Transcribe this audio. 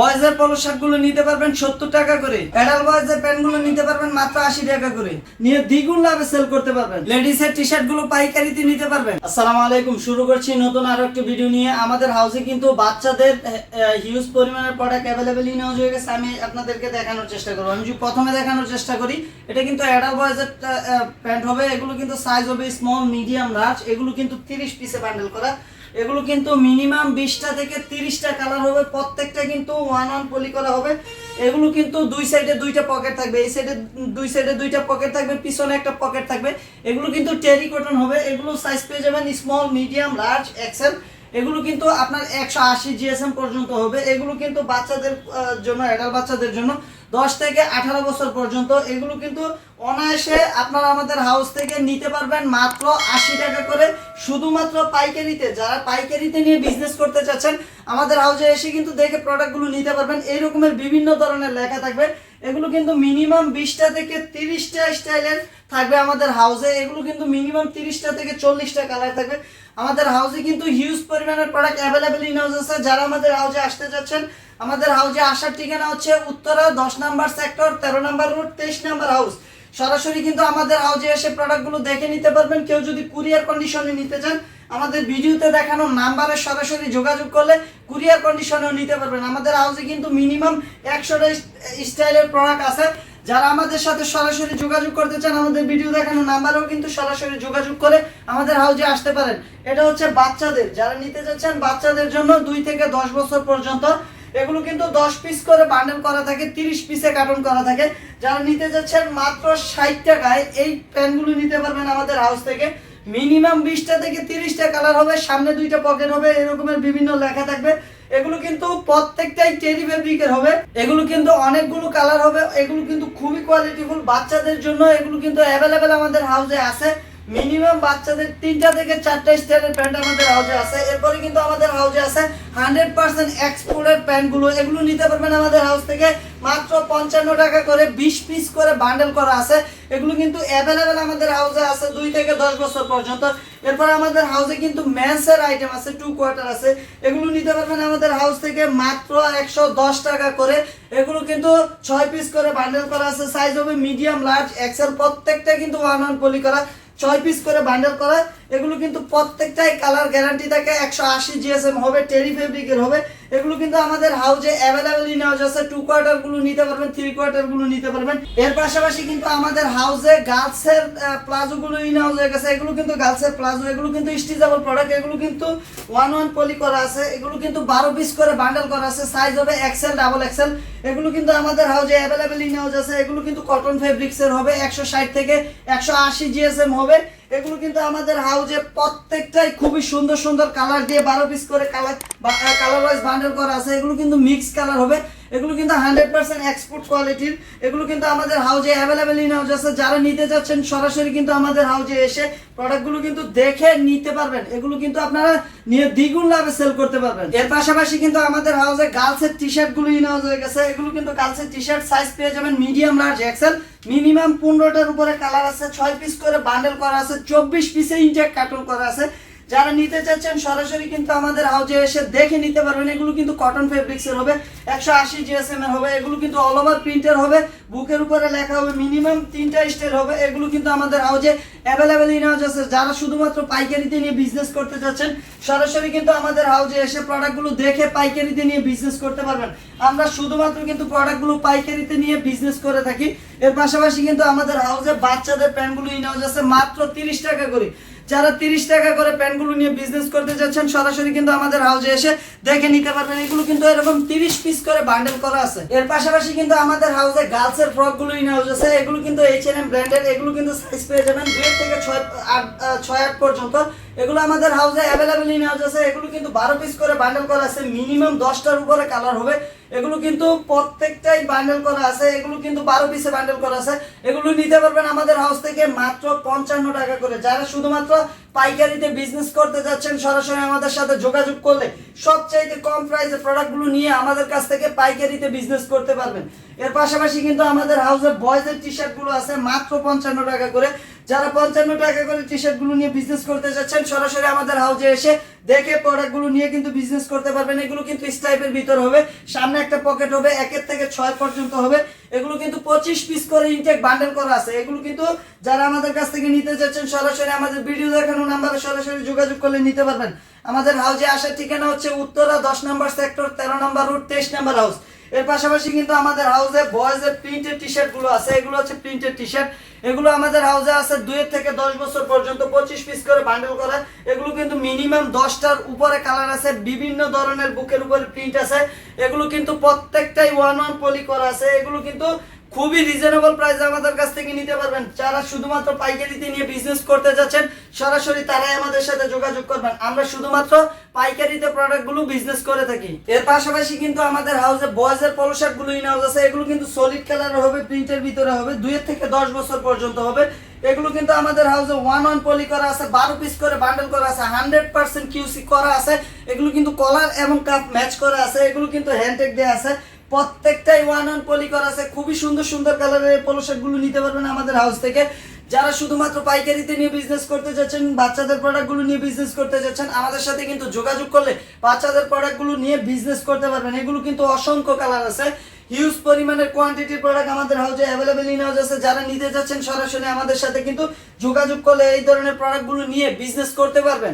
বয়েজের পলো শার্ট নিতে পারবেন সত্তর টাকা করে। অ্যাডাল বয়েজের প্যান্টগুলো নিতে পারবেন মাত্র আশি টাকা করে। নিয়ে দ্বিগুণ লাভে সেল করতে পারবেন। লেডিস এর টি শার্টগুলো পাইকারিতে নিতে পারবেন। আসসালামু আলাইকুম, শুরু করছি নতুন আরও একটি ভিডিও নিয়ে। আমাদের হাউসে কিন্তু বাচ্চাদের হিউজ পরিমাণের প্রোডাক্ট অ্যাভেলেবেল ইনাউজ হয়ে গেছে। আমি আপনাদেরকে দেখানোর চেষ্টা করব। আমি প্রথমে দেখানোর চেষ্টা করি, এটা কিন্তু অ্যাডাল বয়েজের প্যান্ট হবে। এগুলো কিন্তু সাইজ হবে স্মল মিডিয়াম লার্জ এগুলো কিন্তু তিরিশ পিসে বান্ডেল করা। এগুলো কিন্তু মিনিমাম বিশটা থেকে তিরিশটা কালার হবে। প্রত্যেকটা কিন্তু ওয়ান ওয়ান পলি করা হবে। এগুলো কিন্তু দুই সাইডে দুইটা পকেট থাকবে। এই সাইডে দুই সাইডে দুইটা পকেট থাকবে, পিছনে একটা পকেট থাকবে। এগুলো কিন্তু টেরি কটন হবে। এগুলো সাইজ পেয়ে যাবেন স্মল মিডিয়াম লার্জ এক্সেল এগুলো কিন্তু আপনার একশো আশি জিএসএম পর্যন্ত হবে। এগুলো কিন্তু বাচ্চাদের জন্য অ্যাডাল্ট বাচ্চাদের জন্য দশ থেকে আঠারো বছর পর্যন্ত এগুলো কিন্তু অনায়াসে আপনারা আমাদের হাউস থেকে নিতে পারবেন মাত্র আশি টাকা করে। শুধুমাত্র পাইকারিতে, যারা পাইকারিতে নিয়ে বিজনেস করতে চাচ্ছেন, আমাদের হাউসে এসে কিন্তু দেখে প্রোডাক্টগুলো নিতে পারবেন। এই রকমের বিভিন্ন ধরনের লেখা থাকবে। এগুলো কিন্তু মিনিমাম বিশটা থেকে তিরিশটা স্টাইলের থাকবে আমাদের হাউসে এগুলো কিন্তু মিনিমাম তিরিশটা থেকে চল্লিশটা কালার থাকবে। আমাদের হাউসে কিন্তু হিউজ পরিমাণের প্রোডাক্ট অ্যাভেলেবেল ইন হাউস আছে। যারা আমাদের হাউসে আসতে যাচ্ছেন আমাদের হাউসে আসার ঠিকানা হচ্ছে উত্তরা দশ নাম্বার সেক্টর তেরো নাম্বার রোড তেইশ নাম্বার হাউস সরাসরি কিন্তু আমাদের হাউসে এসে প্রোডাক্টগুলো দেখে নিতে পারবেন। কেউ যদি কুরিয়ার কন্ডিশনে নিতে চান, আমাদের ভিডিওতে দেখানো নাম্বারে সরাসরি যোগাযোগ করলে কুরিয়ার কন্ডিশনেও নিতে পারবেন। আমাদের হাউসে কিন্তু মিনিমাম একশোটা স্টাইলের প্রোডাক্ট আছে। যারা আমাদের সাথে সরাসরি যোগাযোগ করতে চান, আমাদের ভিডিও দেখানো নাম্বারেও কিন্তু সরাসরি যোগাযোগ করে আমাদের হাউজে আসতে পারেন। এটা হচ্ছে বাচ্চাদের, যারা নিতে চাচ্ছেন বাচ্চাদের জন্য দুই থেকে দশ বছর পর্যন্ত এগুলো কিন্তু দশ পিস করে বান্ডেল করা থাকে, তিরিশ পিসে কার্টন করা থাকে। যারা নিতে যাচ্ছেন মাত্র ষাট টাকায়, এই প্যান্টগুলো নিতে পারবেন আমাদের হাউস থেকে। মিনিমাম বিশটা থেকে তিরিশটা কালার হবে, সামনে দুইটা পকেট হবে, এরকমের বিভিন্ন লেখা থাকবে। এগুলো কিন্তু প্রত্যেকটাই টেরি ফেব্রিকের হবে। এগুলো কিন্তু অনেকগুলো কালার হবে, এগুলো কিন্তু খুবই কোয়ালিটিফুল বাচ্চাদের জন্য এগুলো কিন্তু অ্যাভেলেবেল আমাদের হাউসে আছে। মিনিমাম বাচ্চাদের তিনটা থেকে চারটা স্টাইলের প্যান্ট আমাদের হাউজে আছে। এরপরে কিন্তু আমাদের হাউজে আছে হান্ড্রেড পার্সেন্ট এক্সপোর্টের প্যান্টগুলো। এগুলো নিতে পারবেন আমাদের হাউস থেকে মাত্র পঞ্চান্ন টাকা করে বিশ পিস করে বান্ডেল করা আছে। এগুলো কিন্তু অ্যাভেলেবেল আমাদের হাউসে আছে দুই থেকে দশ বছর পর্যন্ত। এরপর আমাদের হাউসে কিন্তু ম্যান্সের আইটেম আছে টু কোয়ার্টার আছে। এগুলো নিতে পারবেন আমাদের হাউস থেকে মাত্র একশো দশ টাকা করে। এগুলো কিন্তু ছয় পিস করে বান্ডেল করা আছে। সাইজ হবে মিডিয়াম লার্জ এক্সেল প্রত্যেকটা কিন্তু ওয়ান ওয়ান পলি করা। ছয় পিস করে বান্ডেল করা এগুলো কিন্তু প্রত্যেকটাই কালার গ্যারান্টি থাকে, একশো আশি জিএসএম হবে টেরি ফেব্রিকের হবে। এগুলো কিন্তু আমাদের হাউজে অ্যাভেলেবেল ইন হাউস আছে টু কোয়ার্টারগুলো নিতে পারবেন থ্রি কোয়ার্টারগুলো নিতে পারবেন। এর পাশাপাশি কিন্তু আমাদের হাউসে গার্লসের প্লাজো গুলো ইন হাউস হয়ে গেছে। এগুলো কিন্তু গার্লসের প্লাজো এগুলো কিন্তু স্টিচেবল প্রোডাক্ট এগুলো কিন্তু ওয়ান ওয়ান পলি করা আছে। এগুলো কিন্তু বারো পিস করে বান্ডেল করা আছে সাইজ হবে এক্সেল ডাবল এক্সেল এগুলো কিন্তু আমাদের হাউজে অ্যাভেলেবেল ইন হাউস আছে। এগুলো কিন্তু কটন ফেব্রিক্সের হবে, একশো ষাট থেকে একশো আশি জিএসএম হবে। এগুলো কিন্তু আমাদের হাউজে প্রত্যেকটাই খুবই সুন্দর সুন্দর কালার দিয়ে বারো পিস করে কালার কালার ওয়াইজ বান্ডেল করা আছে। এগুলো কিন্তু মিক্স কালার হবে। এগুলো কিন্তু হান্ড্রেড পার্সেন্ট এক্সপোর্ট কোয়ালিটির এগুলো কিন্তু আমাদের হাউজে অ্যাভেলেবেল ইন হাউস আছে। যারা নিতে যাচ্ছেন, সরাসরি কিন্তু আমাদের হাউজে এসে প্রোডাক্টগুলো কিন্তু দেখে নিতে পারবেন। এগুলো কিন্তু আপনারা নিয়ে দ্বিগুণ লাভে সেল করতে পারবেন। এর পাশাপাশি কিন্তু আমাদের হাউসে গার্লসের টি শার্টগুলো ইন হাউজ হয়ে গেছে। এগুলো কিন্তু গার্লসের টি শার্ট সাইজ পেয়ে যাবেন মিডিয়াম লার্জ এক্সেল মিনিমাম পনেরোটার উপরে কালার আছে, ছয় পিস করে বান্ডেল করা আছে, চব্বিশ পিসে ইনটেক কার্টুন করা আছে। যারা নিতে চাচ্ছেন, সরাসরি কিন্তু আমাদের হাউজে এসে দেখে নিতে পারবেন। এগুলো কিন্তু কটন ফেব্রিক্সের হবে, একশো আশি জিএসএম এর হবে, এগুলো কিন্তু অল ওভার প্রিন্টের হবে, বুকের উপরে লেখা হবে মিনিমাম তিনটা স্টাইল হবে, এগুলো কিন্তু আমাদের হাউজে অ্যাভেলেবেল ইন হাউস আছে। যারা শুধুমাত্র পাইকারিতে নিয়ে বিজনেস করতে চাচ্ছেন, সরাসরি কিন্তু আমাদের হাউজে এসে প্রোডাক্টগুলো দেখে পাইকারিতে নিয়ে বিজনেস করতে পারবেন। আমরা শুধুমাত্র কিন্তু প্রোডাক্টগুলো পাইকারিতে নিয়ে বিজনেস করে থাকি। এর পাশাপাশি কিন্তু আমাদের হাউজে বাচ্চাদের প্যান্টগুলো ইন হাউস আছে, মাত্র তিরিশ টাকা করে। যারা তিরিশ টাকা করে প্যান্টগুলো নিয়ে বিজনেস করতে যাচ্ছেন, সরাসরি কিন্তু আমাদের হাউজে এসে দেখে নিতে পারবেন এগুলো কিন্তু এরকম তিরিশ পিস করে বান্ডেল করা আছে। এর পাশাপাশি কিন্তু আমাদের হাউসে গার্লসের ফ্রকগুলো ইন হাউস আছে। এগুলো কিন্তু এইচ এন এম ব্র্যান্ডের এগুলো কিন্তু সাইজ পেয়ে যাবেন দেড় থেকে ছয়, আট ছয়, আট পর্যন্ত। এগুলো আমাদের হাউসে অ্যাভেলেবেল ইন হাউস আছে। এগুলো কিন্তু বারো পিস করে বান্ডেল করা আছে। মিনিমাম দশটার উপরে কালার হবে। এগুলো কিন্তু প্রত্যেকটাই বান্ডেল করা আছে, এগুলো কিন্তু বারো পিসে বান্ডেল করা আছে। এগুলো নিতে পারবেন আমাদের হাউস থেকে মাত্র পঞ্চান্ন টাকা করে। যারা শুধুমাত্র পাইকারিতে বিজনেস করতে যাচ্ছেন, সরাসরি আমাদের সাথে যোগাযোগ করলে সবচাইতে কম প্রাইসে প্রোডাক্টগুলো নিয়ে আমাদের কাছ থেকে পাইকারিতে বিজনেস করতে পারবেন। এর পাশাপাশি কিন্তু আমাদের হাউসে বয়েজের টি শার্টগুলো আছে, মাত্র পঞ্চান্ন টাকা করে। যারা পঞ্চান্ন টাকা করে টি শার্টগুলো নিয়ে বিজনেস করতে যাচ্ছেন, সরাসরি আমাদের হাউজে এসে দেখে প্রোডাক্টগুলো নিয়ে কিন্তু বিজনেস করতে পারবেন। এগুলো কিন্তু স্টাইপের ভিতর হবে, সামনে একটা পকেট হবে, একের থেকে ছয় পর্যন্ত হবে। এগুলো কিন্তু পঁচিশ পিস করে ইনটেক বান্ডেল করা আছে। এগুলো কিন্তু যারা আমাদের কাছ থেকে নিতে যাচ্ছেন, সরাসরি আমাদের ভিডিও দেখানো নাম্বারে সরাসরি যোগাযোগ করলে নিতে পারবেন। আমাদের হাউজে আসার ঠিকানা হচ্ছে উত্তরা দশ নম্বর সেক্টর তেরো নম্বর রুট তেইশ নম্বর হাউস এর পাশাপাশি কিন্তু আমাদের হাউসে বয়েজের প্রিন্টেড টি শার্টগুলো আছে। এগুলো হচ্ছে প্রিন্টেড টি শার্ট এগুলো আমাদের হাউসে আছে দুই থেকে দশ বছর পর্যন্ত, পঁচিশ পিস করে বান্ডেল করা। এগুলো কিন্তু মিনিমাম দশটার উপরে কালার আছে। বিভিন্ন ধরনের বুকের উপরে প্রিন্ট আছে। এগুলো কিন্তু প্রত্যেকটাই ওয়ান ওয়ান পলি করা আছে। এগুলো কিন্তু খুবই রিজনেবল প্রাইসে আমাদের কাছ থেকে নিতে পারবেন। যারা শুধুমাত্র পাইকারিতে নিয়ে বিজনেস করতে যাচ্ছেন সরাসরি তারাই আমাদের সাথে যোগাযোগ করবেন। আমরা শুধুমাত্র পাইকারিতে প্রোডাক্টগুলো বিজনেস করে থাকি। এর পাশাপাশি কিন্তু আমাদের হাউসে বয়েজের পলো শার্টগুলো ইন হাউস আছে। এগুলো কিন্তু সলিড কালার হবে প্রিন্টের ভিতরে হবে দুই থেকে দশ বছর পর্যন্ত হবে। এগুলো কিন্তু আমাদের হাউসে ওয়ান ওয়ান পলি করা আছে, বারো পিস করে বান্ডেল করা আছে হান্ড্রেড পার্সেন্ট কিউসি করা আছে। এগুলো কিন্তু কলার এবং কাপ ম্যাচ করা আছে। এগুলো কিন্তু হ্যান্ডটেক দেওয়া আছে। প্রত্যেকটাই ওয়ান ওয়ান পলি করা আছে। খুবই সুন্দর সুন্দর কালারের পোলো গুলো নিতে পারবেন আমাদের হাউস থেকে। যারা শুধুমাত্র পাইকারিতে নিয়ে বিজনেস করতে যাচ্ছেন, বাচ্চাদের প্রোডাক্টগুলো নিয়ে বিজনেস করতে যাচ্ছেন, আমাদের সাথে কিন্তু যোগাযোগ করলে বাচ্চাদের প্রোডাক্টগুলো নিয়ে বিজনেস করতে পারবেন। এগুলো কিন্তু অসংখ্য কালার আছে। হিউজ পরিমাণের কোয়ান্টিটির প্রোডাক্ট আমাদের হাউজে অ্যাভেলেবেল ইন হাউজ আছে। যারা নিতে যাচ্ছেন সরাসরি আমাদের সাথে কিন্তু যোগাযোগ করলে এই ধরনের প্রোডাক্টগুলো নিয়ে বিজনেস করতে পারবেন।